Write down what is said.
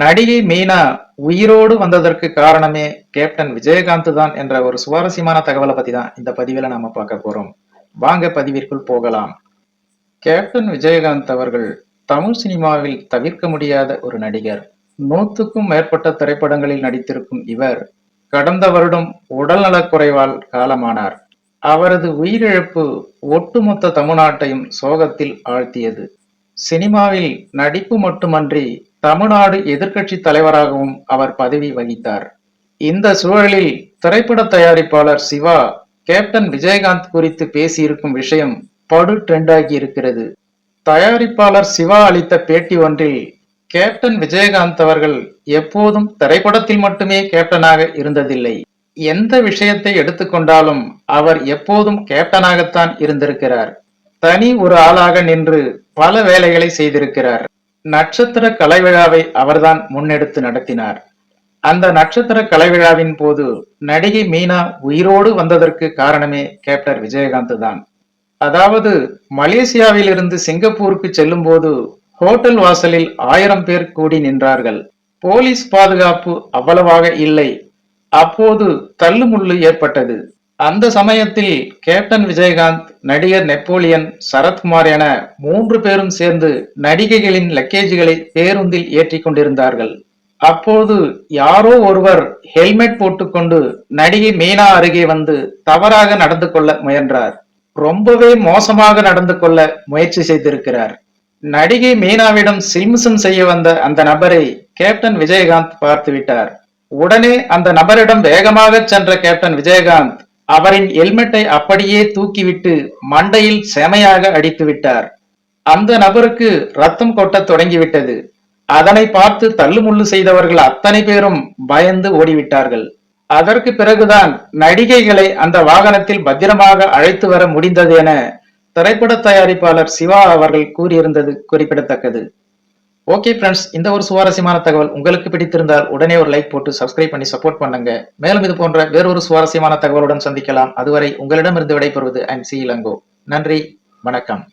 நடிகை மீனா உயிரோடு வந்ததற்கு காரணமே கேப்டன் விஜயகாந்த் தான் என்ற ஒரு சுவாரஸ்யமான தகவலை பத்தி தான் இந்த பதிவில் நாம பார்க்க போறோம். வாங்க பதிவிற்குள் போகலாம். கேப்டன் விஜயகாந்த் அவர்கள் தமிழ் சினிமாவில் தவிர்க்க முடியாத ஒரு நடிகர். நூற்றுக்கும் மேற்பட்ட திரைப்படங்களில் நடித்திருக்கும் இவர் கடந்த வருடம் உடல்நலக் குறைவால் காலமானார். அவரது உயிரிழப்பு ஒட்டுமொத்த தமிழ்நாட்டையும் சோகத்தில் ஆழ்த்தியது. சினிமாவில் நடிப்பு மட்டுமன்றி தமிழ்நாடு எதிர்க்கட்சி தலைவராகவும் அவர் பதவி வகித்தார். இந்த சூழலில் திரைப்பட தயாரிப்பாளர் சிவா கேப்டன் விஜயகாந்த் குறித்து பேசியிருக்கும் விஷயம் படு ட்ரெண்டாகி இருக்கிறது. தயாரிப்பாளர் சிவா அளித்த பேட்டி ஒன்றில் கேப்டன் விஜயகாந்த் அவர்கள் எப்போதும் திரைப்படத்தில் மட்டுமே கேப்டனாக இருந்ததில்லை. எந்த விஷயத்தை எடுத்துக்கொண்டாலும் அவர் எப்போதும் கேப்டனாகத்தான் இருந்திருக்கிறார். தனி ஒரு ஆளாக நின்று பல வேலைகளை செய்திருக்கிறார். நட்சத்திர கலைவிழாவை அவர்தான் முன்னெடுத்து நடத்தினார். அந்த நட்சத்திர கலைவிழாவின் போது நடிகை மீனா உயிரோடு வந்ததற்கு காரணமே கேப்டர் விஜயகாந்த் தான். அதாவது மலேசியாவில் இருந்து சிங்கப்பூருக்கு செல்லும் போது ஹோட்டல் வாசலில் ஆயிரம் பேர் கூடி நின்றார்கள். போலீஸ் பாதுகாப்பு அவ்வளவாக இல்லை. அப்போது தள்ளுமுள்ளு ஏற்பட்டது. அந்த சமயத்தில் கேப்டன் விஜயகாந்த் நடிகர் நெப்போலியன் சரத்குமார் என மூன்று பேரும் சேர்ந்து நடிகைகளின் லக்கேஜுகளை பேருந்தில் ஏற்றி கொண்டிருந்தார்கள். அப்போது யாரோ ஒருவர் ஹெல்மெட் போட்டுக்கொண்டு நடிகை மீனா அருகே வந்து தவறாக நடந்து கொள்ள முயன்றார். ரொம்பவே மோசமாக நடந்து கொள்ள முயற்சி செய்திருக்கிறார். நடிகை மீனாவிடம் சிம்சன் செய்ய வந்த அந்த நபரை கேப்டன் விஜயகாந்த் பார்த்து விட்டார் உடனே அந்த நபரிடம் வேகமாக சென்ற கேப்டன் விஜயகாந்த் அவரின் ஹெல்மெட்டை அப்படியே தூக்கிவிட்டு மண்டையில் செமையாக அடித்து விட்டார். அந்த நபருக்கு ரத்தம் கொட்டத் தொடங்கிவிட்டது. அதனை பார்த்து தள்ளுமுள்ளு செய்தவர்கள் அத்தனை பேரும் பயந்து ஓடிவிட்டார்கள். அதற்கு பிறகுதான் நடிகைகளை அந்த வாகனத்தில் பத்திரமாக அழைத்து வர முடிந்தது என திரைப்பட தயாரிப்பாளர் சிவா அவர்கள் கூறியிருந்தது குறிப்பிடத்தக்கது. ஓகே ஃப்ரெண்ட்ஸ் இந்த ஒரு சுவாரஸ்யமான தகவல் உங்களுக்கு பிடித்திருந்தால் உடனே ஒரு லைக் போட்டு சப்ஸ்கிரைப் பண்ணி சப்போர்ட் பண்ணுங்க. மேலும் இது போன்ற வேறொரு சுவாரஸ்யமான தகவலுடன் சந்திக்கலாம். அதுவரை உங்களிடமிருந்து விடைபெறுவது ஐம் சி இளங்கோ. நன்றி வணக்கம்.